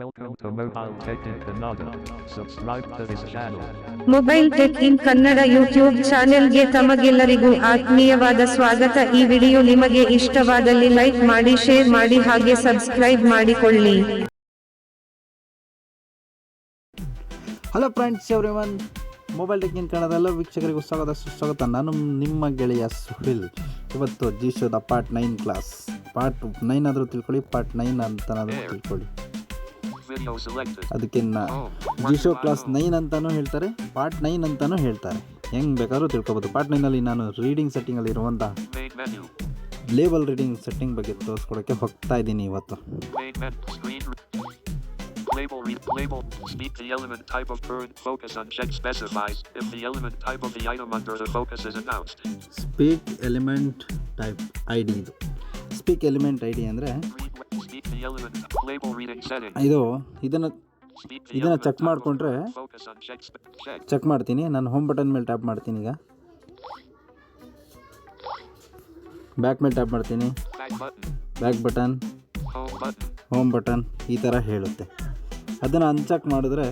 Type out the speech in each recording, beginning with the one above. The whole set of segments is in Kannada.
Welcome to Mobile Tech in Kannada. Subscribe to this channel. Mobile tech in Kannada YouTube ಚಾನೆಲ್ಗೆ ತಮಗೆಲ್ಲರಿಗೂ ಆತ್ಮೀಯವಾದ ಸ್ವಾಗತ. ಈ ವಿಡಿಯೋ ನಿಮಗೆ ಇಷ್ಟವಾದಲ್ಲಿ ಲೈಕ್ ಮಾಡಿ ಶೇರ್ ಮಾಡಿ ಹಾಗೆ ಸಬ್ಸ್ಕ್ರೈಬ್ ಮಾಡಿಕೊಳ್ಳಿ. Hello friends every one mobile tech in Kannada ವೀಕ್ಷಕರಿಗೂ ಸ್ವಾಗತ ಸುಸ್ವಾಗತ. ನಾನು ನಿಮ್ಮ ಗೆಳೆಯ ಸುಹಿಲ್ ಇವತ್ತು ಜೀಶೋದ part nine class part nine ಆದರೂ ತಿಳ್ಕೊಳ್ಳಿ ಪಾರ್ಟ್ ನೈನ್ ಅಂತನಾದರೂ ತಿಳ್ಕೊಳ್ಳಿ. Video selected. ಅದಕ್ಕೆ ಜಿಶೋ ಕ್ಲಾಸ್ ನೈನ್ ಅಂತಾನೂ ಹೇಳ್ತಾರೆ ಪಾರ್ಟ್ ನೈನ್ ಅಂತಲೂ ಹೇಳ್ತಾರೆ ಹೆಂಗೆ ಬೇಕಾದ್ರೂ ತಿಳ್ಕೊಬೋದು ಪಾರ್ಟ್ ನೈನಲ್ಲಿ ನಾನು ರೀಡಿಂಗ್ ಸೆಟ್ಟಿಂಗಲ್ಲಿ ಇರುವಂಥ. ಲೇಬಲ್ ರೀಡಿಂಗ್ ಸೆಟ್ಟಿಂಗ್ ಬಗ್ಗೆ ತೋರಿಸ್ಕೊಡೋಕ್ಕೆ ಹೋಗ್ತಾ ಇದ್ದೀನಿ ಇವತ್ತು. Label read. Label. Speak the element type of bird. focus unchecked specifies if the element type of the item under the focus is announced. Speak element type I D ಇದು ಸ್ಪೀಕ್ ಎಲಿಮೆಂಟ್ ಐ ಡಿ ಅಂದರೆ Speak element. Label reading setting. ಇದು ಇದನ್ನು ಇದನ್ನು ಚೆಕ್ ಮಾಡಿಕೊಂಡ್ರೆ ಚೆಕ್ ಮಾಡ್ತೀನಿ. ನಾನು ಹೋಮ್ ಬಟನ್ ಮೇಲೆ ಟ್ಯಾಪ್ ಮಾಡ್ತೀನಿ ಈಗ. ಬ್ಯಾಕ್ ಮೇಲೆ ಟ್ಯಾಪ್ ಮಾಡ್ತೀನಿ. ಬ್ಯಾಕ್ ಬಟನ್ ಹೋಮ್ ಬಟನ್ ಈ ಥರ ಹೇಳುತ್ತೆ. ಅದನ್ನು ಅನ್ಚೆಕ್ ಮಾಡಿದ್ರೆ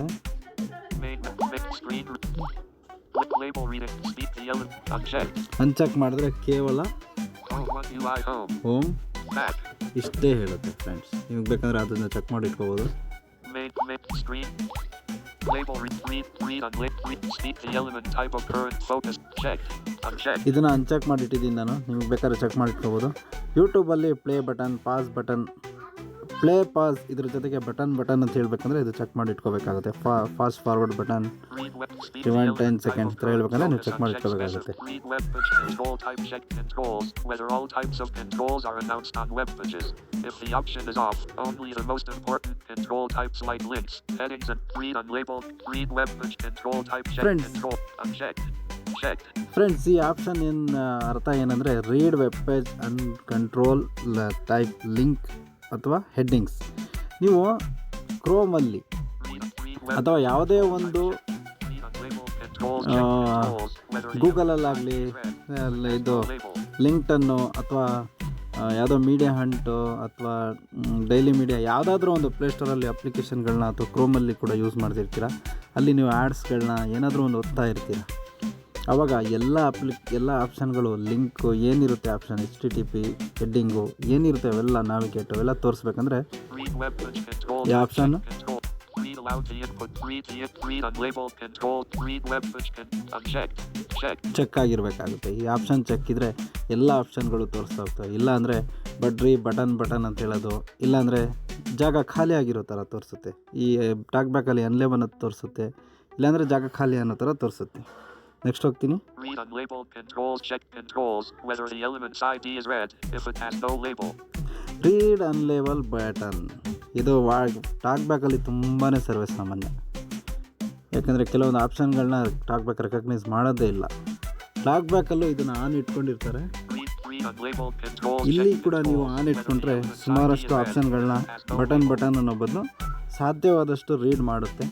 ಅನ್ಚೆಕ್ ಮಾಡಿದ್ರೆ ಕೇವಲ ಹೋಮ್. ಇಷ್ಟೇ ಹೇಳುತ್ತೆ ಫ್ರೆಂಡ್ಸ್ ನಿಮಗೆ ಬೇಕಂದ್ರೆ ಅದನ್ನು ಚೆಕ್ ಮಾಡಿಟ್ಕೋಬೋದು ಇದನ್ನ ಅನ್ಚೆಕ್ ಮಾಡಿಟ್ಟಿದ್ದೀನಿ ಮಾಡಿ ಇಟ್ಟಿದ್ದೀನಿ ನಾನು. ನಿಮಗೆ ಬೇಕಾದ್ರೆ ಚೆಕ್ ಮಾಡಿಟ್ಕೋಬೋದು ಯೂಟ್ಯೂಬಲ್ಲಿ ಅಲ್ಲಿ play button pause button play pause ಇದ್ರ ಜೊತೆಗೆ ಬಟನ್ ಬಟನ್ ಅಂತ ಹೇಳ್ಬೇಕಂದ್ರೆ ಇದು ಚೆಕ್ ಮಾಡಿ ಇಟ್ಕೋಬೇಕಾಗುತ್ತೆ ಫಾ fast forward button Read web, speak Rewind the 10 element type seconds. of Try current ಹೇಳ್ಬೇಕಂದ್ರೆ ನೀವು focus, check ಮಾಡಿ unchecked, ಇಟ್ಕೋಬೇಕಾಗುತ್ತೆ. specif- Read web page control type check controls, whether all types of controls are announced on web pages. If the option is off, only the most important control types like links, headings and read unlabeled, read web page control type check Friends. control, unchecked, checked. Friends ಈ ಆಪ್ಷನ್ ಏನು ಅರ್ಥ ಏನಂದರೆ read web page on control type link ಅಥವಾ ಹೆಡ್ಡಿಂಗ್ಸ್ ನೀವು ಕ್ರೋಮಲ್ಲಿ ಅಥವಾ ಯಾವುದೇ ಒಂದು ಗೂಗಲಲ್ಲಾಗಲಿ ಇದು ಲಿಂಕ್ಟನ್ನು ಅಥವಾ ಯಾವುದೋ ಮೀಡಿಯಾ ಹಂಟು ಅಥವಾ ಡೈಲಿ ಮೀಡಿಯಾ ಯಾವುದಾದ್ರೂ ಒಂದು ಪ್ಲೇಸ್ಟೋರಲ್ಲಿ ಅಪ್ಲಿಕೇಶನ್ಗಳನ್ನ ಅಥವಾ ಕ್ರೋಮಲ್ಲಿ ಕೂಡ ಯೂಸ್ ಮಾಡ್ತಿರ್ತೀರ? ಅಲ್ಲಿ ನೀವು ಆ್ಯಡ್ಸ್ಗಳನ್ನ ಏನಾದರೂ ಒಂದು ಓದ್ತಾ ಇರ್ತೀರ? ಆವಾಗ ಎಲ್ಲ ಅಪ್ಲಿ ಎಲ್ಲ ಆಪ್ಷನ್ಗಳು ಲಿಂಕು ಏನಿರುತ್ತೆ option H T T P heading ಏನಿರುತ್ತೆ ಅವೆಲ್ಲ ನಾವಿಗೇಟು ಅವೆಲ್ಲ ತೋರಿಸ್ಬೇಕಂದ್ರೆ ಈ ಆಪ್ಷನ್ ಚೆಕ್ ಆಗಿರಬೇಕಾಗುತ್ತೆ. ಈ ಆಪ್ಷನ್ ಚೆಕ್ ಇದ್ದರೆ ಎಲ್ಲ ಆಪ್ಷನ್ಗಳು ತೋರಿಸ್ತಾ ಹೋಗ್ತವೆ. ಇಲ್ಲ ಅಂದರೆ ಬಡ್ರಿ ಬಟನ್ ಬಟನ್ ಅಂತ ಹೇಳೋದು. ಇಲ್ಲಾಂದರೆ ಜಾಗ ಖಾಲಿ ಆಗಿರೋ ಥರ ತೋರಿಸುತ್ತೆ. ಈ ಟಾಕ್ ಬ್ಯಾಕಲ್ಲಿ ಅಂತ ತೋರಿಸುತ್ತೆ. ಇಲ್ಲಾಂದರೆ ಜಾಗ ಖಾಲಿ ಅನ್ನೋ ಥರ ತೋರಿಸುತ್ತೆ. ನೆಕ್ಸ್ಟ್ ಹೋಗ್ತೀನಿ. ರೀಡ್ ಅನ್ಲೇಬಲ್ ಬ್ಯಾಟನ್ ಇದು ವಾ ಟಾಕ್ ಬ್ಯಾಕಲ್ಲಿ ತುಂಬಾ ಸರ್ವೇ ಸಾಮಾನ್ಯ ಯಾಕಂದರೆ ಕೆಲವೊಂದು ಆಪ್ಷನ್ಗಳನ್ನ ಟಾಕ್ ಬ್ಯಾಕ್ ರೆಕಗ್ನೈಸ್ ಮಾಡೋದೇ ಇಲ್ಲ. ಟಾಕ್ ಬ್ಯಾಕಲ್ಲೂ ಇದನ್ನು ಆನ್ ಇಟ್ಕೊಂಡಿರ್ತಾರೆ. ಇಲ್ಲಿ ಕೂಡ ನೀವು ಆನ್ ಇಟ್ಕೊಂಡ್ರೆ ಸುಮಾರಷ್ಟು ಆಪ್ಷನ್ಗಳನ್ನ ಬಟನ್ ಬಟನ್ ಅನ್ನೋ ಬದಲು ಸಾಧ್ಯವಾದಷ್ಟು ರೀಡ್ ಮಾಡುತ್ತೆ.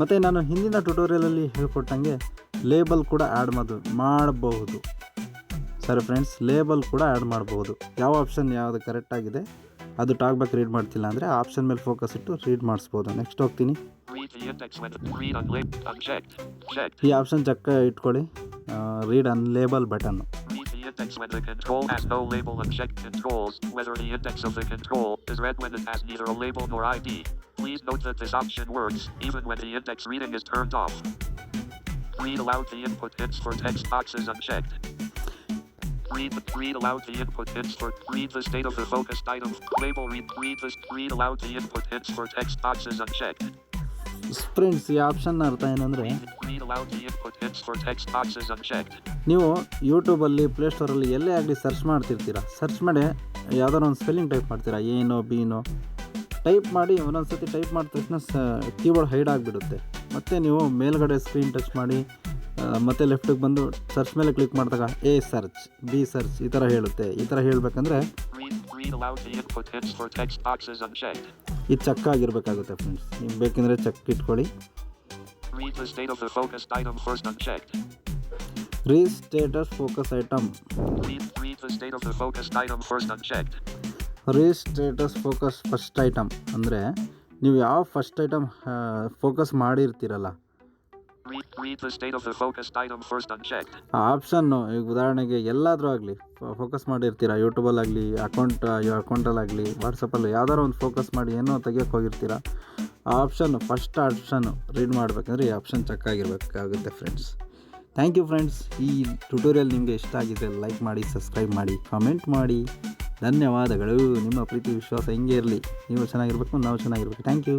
ಮತ್ತು ನಾನು ಹಿಂದಿನ ಟ್ಯುಟೋರಿಯಲಲ್ಲಿ ಹೇಳ್ಕೊಟ್ಟಂಗೆ ಲೇಬಲ್ ಕೂಡ ಆ್ಯಡ್ ಆಡ್ ಮಾಡಬಹುದು. ಸರ್ ಫ್ರೆಂಡ್ಸ್ ಲೇಬಲ್ ಕೂಡ ಆ್ಯಡ್ ಮಾಡಬಹುದು. ಯಾವ ಆಪ್ಷನ್ ಯಾವುದು ಕರೆಕ್ಟ್ ಆಗಿದೆ ಅದು ಟಾಗ್ ಬ್ಯಾಕ್ ರೀಡ್ ಮಾಡ್ತಿಲ್ಲ ಅಂದರೆ ಆಪ್ಷನ್ ಮೇಲೆ ಫೋಕಸ್ ಇಟ್ಟು ರೀಡ್ ಮಾಡಿಸ್ಬೋದು. ನೆಕ್ಸ್ಟ್ ಹೋಗ್ತೀನಿ. ಈ ಆಪ್ಷನ್ ಜಕ್ಕಾ ಇಟ್ಕೊಳ್ಳಿ. ರೀಡ್ ಅನ್ ಲೇಬಲ್ ಬಟನ್ ಈ ಆಪ್ಷನ್ ಜಕ್ಕಾ ಇಟ್ಕೊಳ್ಳಿ as no label object controls whether the head text control is read without has neither a label or ID please note that this option works even when the head texting is turn off Read aloud the input hits for text boxes unchecked. Read the read aloud the input hits for read the state of the focused item. Label read read this read aloud the input hits for text boxes unchecked. Sprints ಈ ಆಪ್ಷನ್ ಅರ್ಥ ಏನಂದರೆ Read, read aloud the input hints for text boxes unchecked. ನೀವು ಯೂಟ್ಯೂಬಲ್ಲಿ ಪ್ಲೇಸ್ಟೋರಲ್ಲಿ ಎಲ್ಲೇ ಆಗಲಿ ಸರ್ಚ್ ಮಾಡ್ತಿರ್ತೀರಾ ಸರ್ಚ್ ಮಾಡಿ ಯಾವ್ದಾರು ಒಂದು ಸ್ಪೆಲ್ಲಿಂಗ್ ಟೈಪ್ ಮಾಡ್ತೀರಾ ಏನೋ ಬೀನೋ ಟೈಪ್ ಮಾಡಿ ಒಂದೊಂದು ಸತಿ ಟೈಪ್ ಮಾಡಿದ ತಕ್ಷಣ ಸ ಕೀಬೋರ್ಡ್ ಹೈಡ್ ಆಗಿಬಿಡುತ್ತೆ ಮತ್ತು ನೀವು ಮೇಲ್ಗಡೆ ಸ್ಕ್ರೀನ್ ಟಚ್ ಮಾಡಿ ಮತ್ತು ಲೆಫ್ಟಿಗೆ ಬಂದು ಸರ್ಚ್ ಮೇಲೆ ಕ್ಲಿಕ್ ಮಾಡಿದಾಗ ಎ ಸರ್ಚ್, ಬಿ ಸರ್ಚ್ ಈ ಥರ ಹೇಳುತ್ತೆ ಈ ಥರ ಹೇಳಬೇಕಂದ್ರೆ. ಇದು ಚೆಕ್ ಆಗಿರಬೇಕಾಗುತ್ತೆ ಫ್ರೆಂಡ್ಸ್ ನಿಮ್ಗೆ ಬೇಕೆಂದರೆ ಚೆಕ್ ಇಟ್ಕೊಳ್ಳಿ. Re status focus item Read, read the state of the focused item first unchecked. Re status focus first item ಅಂದರೆ ನೀವು ಯಾವ ಫಸ್ಟ್ ಐಟಮ್ ಫೋಕಸ್ ಮಾಡಿರ್ತೀರಲ್ಲ ಆಪ್ಷನ್ನು ಈಗ ಉದಾಹರಣೆಗೆ ಎಲ್ಲಾದರೂ ಆಗಲಿ ಫೋಕಸ್ ಮಾಡಿರ್ತೀರ ಯೂಟ್ಯೂಬಲ್ಲಾಗಲಿ ಅಕೌಂಟ್ ಅಕೌಂಟಲ್ಲಾಗಲಿ ವಾಟ್ಸಪ್ಪಲ್ಲಿ ಯಾವ್ದಾರು ಒಂದು ಫೋಕಸ್ ಮಾಡಿ ಏನೋ ತೆಗಿಯೋಕೆ ಹೋಗಿರ್ತೀರ? ಆ ಆಪ್ಷನ್ನು ಫಸ್ಟ್ ಆಪ್ಷನ್ನು ರೀಡ್ ಮಾಡಬೇಕಂದ್ರೆ ಈ ಆಪ್ಷನ್ ಚೆಕ್ ಆಗಿರಬೇಕಾಗುತ್ತೆ ಫ್ರೆಂಡ್ಸ್ ಥ್ಯಾಂಕ್ ಯು ಫ್ರೆಂಡ್ಸ್ ಈ ಟ್ಯುಟೋರಿಯಲ್ ನಿಮಗೆ ಇಷ್ಟ ಆಗಿದ್ದರೆ ಲೈಕ್ ಮಾಡಿ ಸಬ್ಸ್ಕ್ರೈಬ್ ಮಾಡಿ ಕಾಮೆಂಟ್ ಮಾಡಿ. ಧನ್ಯವಾದಗಳು. ನಿಮ್ಮ ಪ್ರೀತಿ, ವಿಶ್ವಾಸ ಹಿಂಗೆ ಇರಲಿ. ನೀವು ಚೆನ್ನಾಗಿರ್ಬೇಕು, ನಾವು ಚೆನ್ನಾಗಿರ್ಬೇಕು. Thank you.